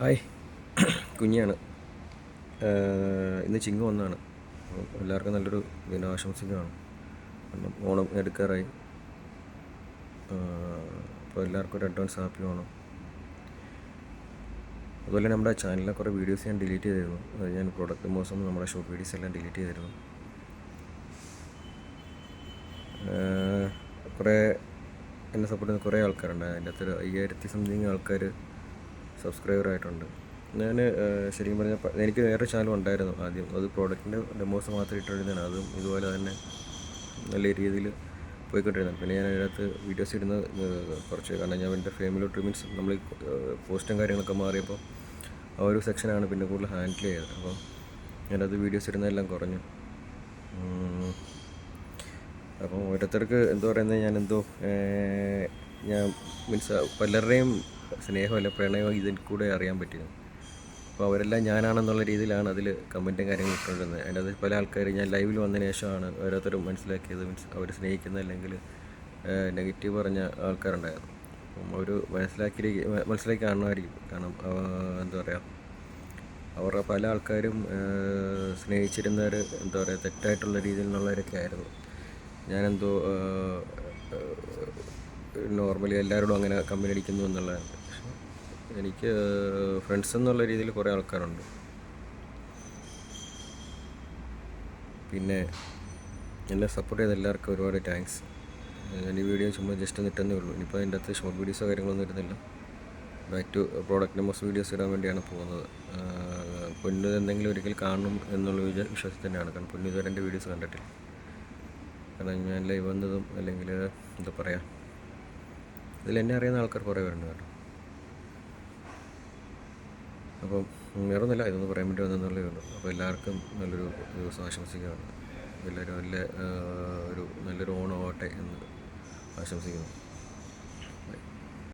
Hi. കുഞ്ഞാണ്. ഇന്ന് ചിങ്ങം ഒന്നാണ്. എല്ലാവർക്കും നല്ലൊരു ദിനാശംസിക്കുകയാണ് കാരണം ഓണം എടുക്കാറായി. അപ്പോൾ എല്ലാവർക്കും ഒരു അഡ്വാൻസ് ഹാപ്പി ഓണം. അതുപോലെ നമ്മുടെ ചാനലിലെ കുറേ വീഡിയോസ് ഞാൻ ഡിലീറ്റ് ചെയ്തിരുന്നു. അത് ഞാൻ പ്രൊഡക്റ്റ് മോസം നമ്മുടെ ഷോർട്ട് വീഡിയോസ് എല്ലാം ഡിലീറ്റ് ചെയ്തിരുന്നു. കുറേ എന്നെ സപ്പോർട്ട് ചെയ്യുന്ന കുറേ ആൾക്കാരുണ്ട്. അതിന്റെ അകത്ത് അയ്യായിരത്തി സംതിങ് ആൾക്കാർ സബ്സ്ക്രൈബർ ആയിട്ടുണ്ട് ഞാൻ ശരിക്കും പറഞ്ഞാൽ എനിക്ക് വേറെ ചാനൽ ഉണ്ടായിരുന്നു ആദ്യം. അത് പ്രോഡക്റ്റിന്റെ ഡെമോസ് മാത്രം ഇട്ടിരുന്നതാണ്. അതും ഇതുപോലെ തന്നെ നല്ല രീതിയിൽ പോയിക്കൊണ്ടിരുന്നത്. പിന്നെ ഞാൻ അതിനകത്ത് വീഡിയോസ് ഇടുന്ന കുറച്ച് കാരണം ഞാൻ എന്റെ ഫാമിലിയോട്ട് മീൻസ് നമ്മൾ പോസ്റ്റും കാര്യങ്ങളൊക്കെ മാറിയപ്പോൾ ആ ഒരു സെക്ഷനാണ് പിന്നെ കൂടുതൽ ഹാൻഡിൽ ചെയ്തത്. അപ്പോൾ ഞാനത് വീഡിയോസ് ഇടുന്നതെല്ലാം കുറഞ്ഞു. അപ്പോൾ അപ്പം ഓരോരുത്തർക്ക് എന്തോ പറയുന്നത്? ഞാൻ എന്തോ ഞാൻ മീൻസ് പലരുടെയും സ്നേഹമല്ല പ്രണയമോ ഇതിൽ കൂടെ അറിയാൻ പറ്റിയത് അപ്പോൾ അവരെല്ലാം ഞാനാണെന്നുള്ള രീതിയിലാണ് അതിൽ കമന്റും കാര്യങ്ങളും ഇട്ടുകൊണ്ടിരുന്നത്. അതിന്റെ അത് പല ആൾക്കാർ ഞാൻ ലൈവിൽ വന്നതിന് ശേഷമാണ് ഓരോരുത്തരും മനസ്സിലാക്കിയത്. മീൻസ് അവർ സ്നേഹിക്കുന്ന അല്ലെങ്കിൽ നെഗറ്റീവ് പറഞ്ഞ ആൾക്കാരുണ്ടായിരുന്നു. അപ്പം അവർ മനസ്സിലാക്കി മനസ്സിലാക്കി കാണുമായിരിക്കും. കാരണം എന്താ പറയുക അവരുടെ പല ആൾക്കാരും സ്നേഹിച്ചിരുന്നവർ എന്താ പറയുക തെറ്റായിട്ടുള്ള രീതിയിൽ നിന്നുള്ളവരൊക്കെ ആയിരുന്നു. ഞാനെന്തോ നോർമലി എല്ലാവരോടും അങ്ങനെ കമ്പനി അടിക്കുന്നു എന്നുള്ളതാണ്. എനിക്ക് ഫ്രണ്ട്സ് എന്നുള്ള രീതിയിൽ കുറേ ആൾക്കാരുണ്ട്. പിന്നെ എന്നെ സപ്പോർട്ട് ചെയ്ത എല്ലാവർക്കും ഒരുപാട് താങ്ക്സ് ഞാൻ ഈ വീഡിയോ ചുമ്മാ ജസ്റ്റ് നിട്ടെന്നേ ഉള്ളൂ. ഇനിയിപ്പോൾ അതിന്റെ അകത്ത് ഷോർട്ട് വീഡിയോസോ കാര്യങ്ങളൊന്നും ഇരുന്നില്ല back to product numbers videos ഇടാൻ വേണ്ടിയാണ് പോകുന്നത്. പൊന്നു എന്തെങ്കിലും ഒരിക്കൽ കാണണം എന്നുള്ള വിശ്വാസത്തിൽ തന്നെയാണ്. കാരണം പൊന്നു ഇതുവരെ എന്റെ വീഡിയോസ് കണ്ടിട്ടില്ല. കാരണം ഞാൻ ലൈവ് വന്നതും അല്ലെങ്കിൽ എന്താ പറയുക ഇതിൽ എന്നെ അറിയുന്ന ആൾക്കാർ കുറേ പേരുണ്ട് കേട്ടോ. അപ്പം വേറെ ഒന്നുമില്ല ഇതൊന്ന് പറയാൻ വേണ്ടി വന്നെന്നുള്ളതേ ഉള്ളൂ. അപ്പോൾ എല്ലാവർക്കും നല്ലൊരു ദിവസം ആശംസിക്കുകയാണ്. എല്ലാവരും നല്ല ഒരു നല്ലൊരു ഓണമാവട്ടെ എന്ന് ആശംസിക്കുന്നു.